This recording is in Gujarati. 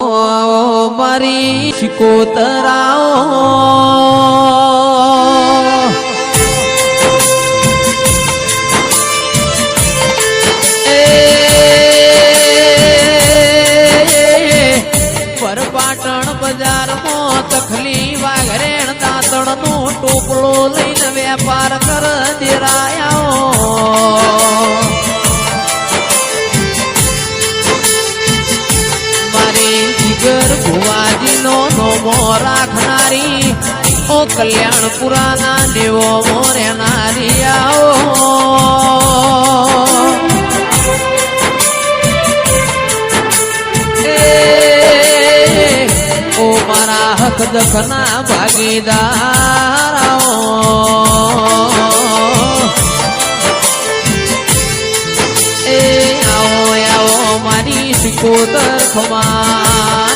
મારી શિકોતરાઓ. પરપાટણ બજારમાં તખલી વાઘરેણ દાંતણ નો ટોપલો લઈને વેપાર કર દેરાયા જીગર ભુવાજીનો નોમો રાખનારી. ઓ કલ્યાણપુરાના દેવો મોરેનારી આવો. ઓ મારા હક દખના ભાગીદાર આવો. એ, આવો આવો મારી સિકોતર ખમા.